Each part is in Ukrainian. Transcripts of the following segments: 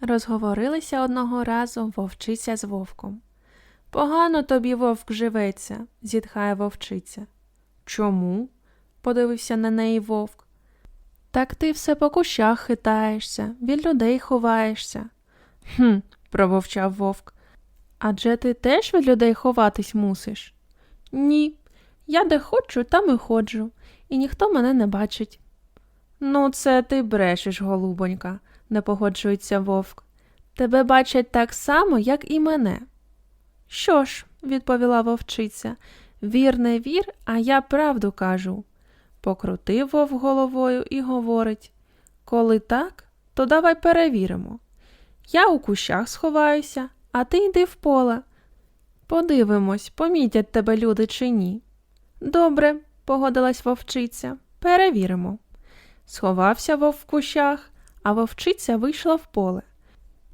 Розговорилися одного разу вовчиця з вовком. Погано тобі вовк живеться, зітхає вовчиця. Чому? подивився на неї вовк. Так ти все по кущах хитаєшся, від людей ховаєшся. Хм, прововчав вовк. Адже ти теж від людей ховатись мусиш? Ні, я де хочу, там і ходжу, і ніхто мене не бачить. Ну, це ти брешеш, голубонька, не погоджується вовк. Тебе бачать так само, як і мене. Що ж, відповіла вовчиця, вір не вір, а я правду кажу. Покрутив вовк головою і говорить Коли так, то давай перевіримо. Я у кущах сховаюся, а ти йди в поле. Подивимось, помітять тебе люди чи ні. Добре, погодилась вовчиця, перевіримо. Сховався вовк в кущах, а вовчиця вийшла в поле.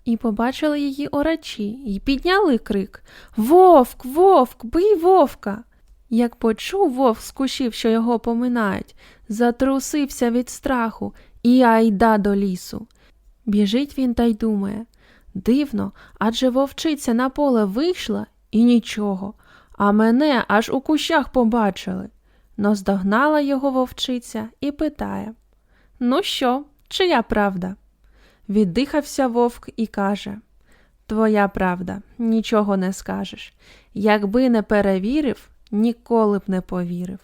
І побачили її орачі, і підняли крик Вовк, вовк, бий вовка. Як почув вовк з кущів, що його поминають, затрусився від страху і айда до лісу. Біжить він та й думає дивно, адже вовчиця на поле вийшла і нічого, а мене аж у кущах побачили. Наздогнала його вовчиця і питає Ну що, чия правда? Віддихався вовк і каже Твоя правда, нічого не скажеш. Якби не перевірив, ніколи б не повірив.